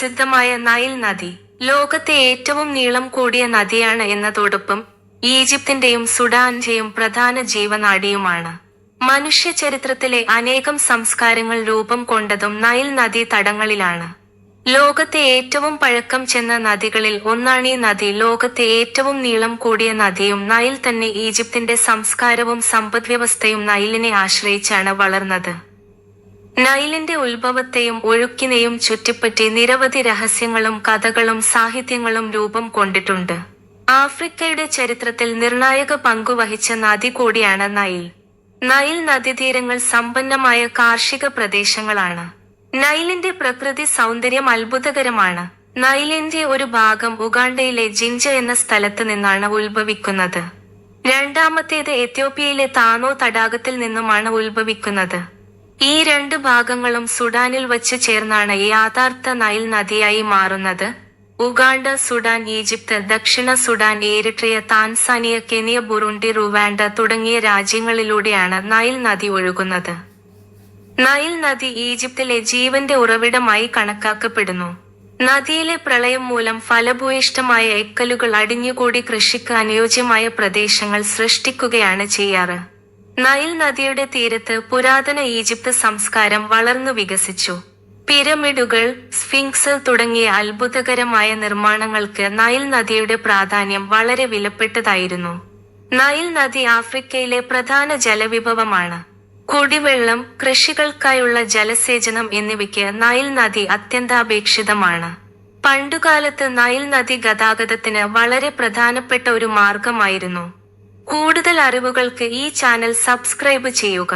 പ്രസിദ്ധമായ നൈൽ നദി ലോകത്തെ ഏറ്റവും നീളം കൂടിയ നദിയാണ് എന്നതോടൊപ്പം ഈജിപ്തിന്റെയും സുഡാന്റെയും പ്രധാന ജീവനാഡിയുമാണ് മനുഷ്യ ചരിത്രത്തിലെ അനേകം സംസ്കാരങ്ങൾ രൂപം കൊണ്ടതും നൈൽ നദി തടങ്ങളിലാണ്. ലോകത്തെ ഏറ്റവും പഴക്കം ചെന്ന നദികളിൽ ഒന്നാണ് ഈ നദി. ലോകത്തെ ഏറ്റവും നീളം കൂടിയ നദിയും നൈൽ തന്നെ ഈജിപ്തിന്റെ സംസ്കാരവും സമ്പദ്വ്യവസ്ഥയും നൈലിനെ ആശ്രയിച്ചാണ് വളർന്നത്. നൈലിന്റെ ഉത്ഭവത്തെയും ഒഴുക്കിനെയും ചുറ്റിപ്പറ്റി നിരവധി രഹസ്യങ്ങളും കഥകളും സാഹിത്യങ്ങളും രൂപം കൊണ്ടിട്ടുണ്ട്. ആഫ്രിക്കയുടെ ചരിത്രത്തിൽ നിർണായക പങ്കുവഹിച്ച നദി കൂടിയാണ് നൈൽ. നൈൽ നദീതീരങ്ങൾ സമ്പന്നമായ കാർഷിക പ്രദേശങ്ങളാണ്. നൈലിന്റെ പ്രകൃതി സൗന്ദര്യം അത്ഭുതകരമാണ്. നൈലിന്റെ ഒരു ഭാഗം ഉഗാണ്ടയിലെ ജിഞ്ച എന്ന സ്ഥലത്ത് നിന്നാണ് ഉത്ഭവിക്കുന്നത്. രണ്ടാമത്തേത് എത്യോപ്യയിലെ താനോ തടാകത്തിൽ നിന്നുമാണ് ഉത്ഭവിക്കുന്നത്. ഈ രണ്ട് ഭാഗങ്ങളും സുഡാനിൽ വച്ച് ചേർന്നാണ് യാഥാർത്ഥ നൈൽ നദിയായി മാറുന്നത്. ഉഗാണ്ട സുഡാൻ ഈജിപ്ത് ദക്ഷിണ Sudan Eritrea Tanzania Kenya Burundi Rwanda തുടങ്ങിയ രാജ്യങ്ങളിലൂടെയാണ് നൈൽ നദി ഒഴുകുന്നത്. നൈൽ നദി ഈജിപ്തിലെ ജീവന്റെ ഉറവിടമായി കണക്കാക്കപ്പെടുന്നു. നദിയിലെ പ്രളയം മൂലം ഫലഭൂയിഷ്ടമായ എക്കലുകൾ അടിഞ്ഞുകൂടി കൃഷിക്ക് അനുയോജ്യമായ പ്രദേശങ്ങൾ സൃഷ്ടിക്കുകയാണ് ചെയ്യാറ്. നൈൽ നദിയുടെ തീരത്ത് പുരാതന ഈജിപ്ത് സംസ്കാരം വളർന്നു വികസിച്ചു. പിരമിഡുകൾ സ്ഫിങ്സ് തുടങ്ങിയ അത്ഭുതകരമായ നിർമ്മാണങ്ങൾക്ക് നൈൽ നദിയുടെ പ്രാധാന്യം വളരെ വിലപ്പെട്ടതായിരുന്നു. നൈൽ നദി ആഫ്രിക്കയിലെ പ്രധാന ജലവിഭവമാണ്. കുടിവെള്ളം കൃഷികൾക്കായുള്ള ജലസേചനം എന്നിവയ്ക്ക് നൈൽ നദി അത്യന്താപേക്ഷിതമാണ്. പണ്ടുകാലത്ത് നൈൽ നദി ഗതാഗതത്തിന് വളരെ പ്രധാനപ്പെട്ട ഒരു മാർഗമായിരുന്നു. കൂടുതൽ അറിവുകൾക്ക് ഈ ചാനൽ സബ്സ്ക്രൈബ് ചെയ്യുക.